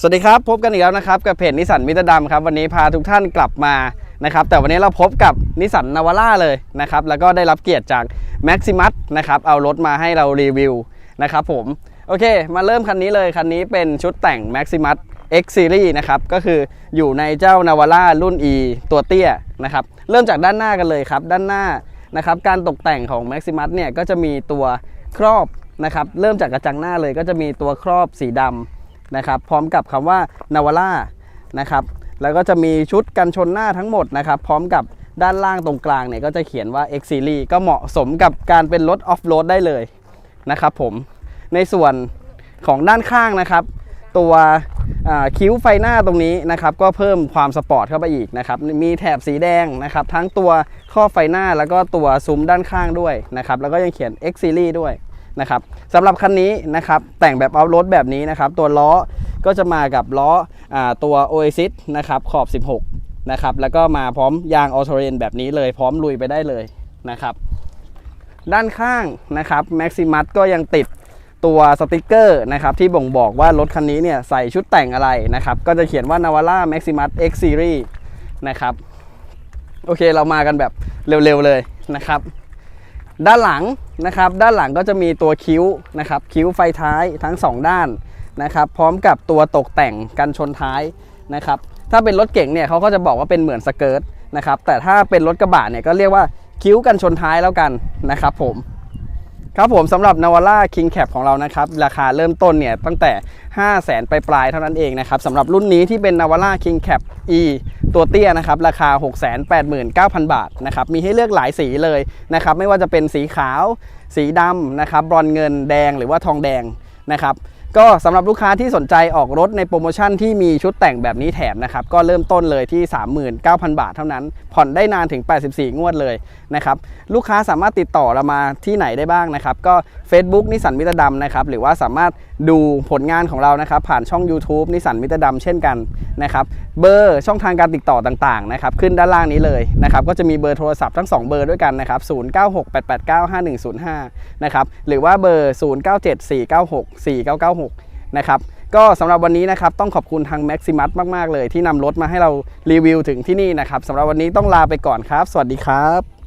สวัสดีครับ พบกันอีกแล้วนะครับ กับเพจนิสันมิตรดำครับ วันนี้พาทุกท่านกลับมานะครับ แต่วันนี้เราพบกับนิสันนาวาร่าเลยนะครับ แล้วก็ได้รับเกียรติจาก Maximus นะครับ เอารถมาให้เรารีวิวนะครับผม โอเค มาเริ่มคันนี้เลย คันนี้เป็นชุดแต่ง Maximus X Series นะครับ ก็คืออยู่ในเจ้านาวาร่ารุ่น E ตัวเตี้ยนะครับ เริ่มจากด้านหน้ากันเลยครับ ด้านหน้านะครับ การตกแต่งของ Maximus เนี่ยก็จะมีตัวครอบนะครับ เริ่มจากกระจังหน้าเลยก็จะมีตัวครอบสีดำ นะครับพร้อมกับคำว่านาวาร่านะครับแล้วก็จะมีชุดกันชนหน้าทั้งหมดนะครับพร้อมกับด้านล่างตรงกลางเนี่ยก็จะเขียนว่า X Series ก็เหมาะสมกับการเป็นรถออฟโรดได้เลยนะครับผมในส่วนของด้านข้างนะครับ ตัวคิ้วไฟหน้าตรงนี้นะครับก็เพิ่มความสปอร์ตเข้าไปอีกนะครับมีแถบสีแดงนะครับทั้งตัวข้อไฟหน้าแล้วก็ตัวซุ้มด้านข้างด้วยนะครับแล้วก็ยังเขียน X Series ด้วย นะครับสำหรับคันนี้นะครับแต่งแบบเอารถแบบนี้นะครับตัวล้อก็จะมากับล้ออตัว Oasis นะครับขอบ 16นะครับแล้วก็มาพร้อมยางออโตเรนแบบนี้เลยพร้อมลุยไปได้เลยนะครับด้านข้างนะครับ Maximus ก็ยังติดตัวสติกเกอร์นะครับที่บ่งบอกว่ารถคันนี้เนี่ยใส่ชุดแต่งอะไรนะครับก็จะเขียนว่า Navara Maximus X Series นะครับโอเคเรามากันแบบเร็วๆเลยนะครับ ด้านหลัง นะครับ ด้านหลังก็จะมีตัวคิ้วนะครับ คิ้วไฟท้ายทั้ง 2 ด้านนะครับ พร้อมกับตัวตกแต่งกันชนท้ายนะครับ ถ้าเป็นรถเก่งเนี่ยเขาก็จะบอกว่าเป็นเหมือนสเกิร์ตนะครับ แต่ถ้าเป็นรถกระบะเนี่ยก็เรียกว่าคิ้วกันชนท้ายแล้วกันนะครับผมครับผมสำหรับ Navara King Cap ของเรานะครับ ราคาเริ่มต้นเนี่ยตั้งแต่ 5 0 0แสนปลายๆเท่านั้นเองนะครับสำหรับรุ่นนี้ที่เป็น Navara King Cap E ตัวเตี้ยนะครับราคา 689,000 บาทนะครับมีให้เลือกหลายสีเลยนะครับไม่ว่าจะเป็นสีขาว สีดำนะครับบรอนเงินแดงหรือว่าทองแดงนะครับ ก็สำหรับลูกค้าที่สนใจออกรถในโปรโมชั่นที่มีชุดแต่งแบบนี้แถมนะครับ ก็เริ่มต้นเลยที่ 39,000 บาทเท่านั้น ผ่อนได้นานถึง 84 งวดเลยนะครับ ลูกค้าสามารถติดต่อเรามาที่ไหนได้บ้างนะครับ ก็ Facebook นิสันมิตรดำนะครับ หรือว่าสามารถดูผลงานของเรานะครับ ผ่านช่อง YouTube นิสสันมิตรดำเช่นกันนะครับ เบอร์ช่องทางการติดต่อต่างๆนะครับ ขึ้นด้านล่างนี้เลยนะครับ ก็จะมีเบอร์โทรศัพท์ทั้ง 2 เบอร์ด้วยกันนะครับ 0968895105 นะครับ หรือว่าเบอร์ 0974964996 นะครับก็สำหรับวันนี้นะครับต้องขอบคุณทาง Maximus มาก ๆ เลยที่นำรถมาให้เรารีวิวถึงที่นี่นะครับสำหรับวันนี้ต้องลาไปก่อนครับ สวัสดีครับ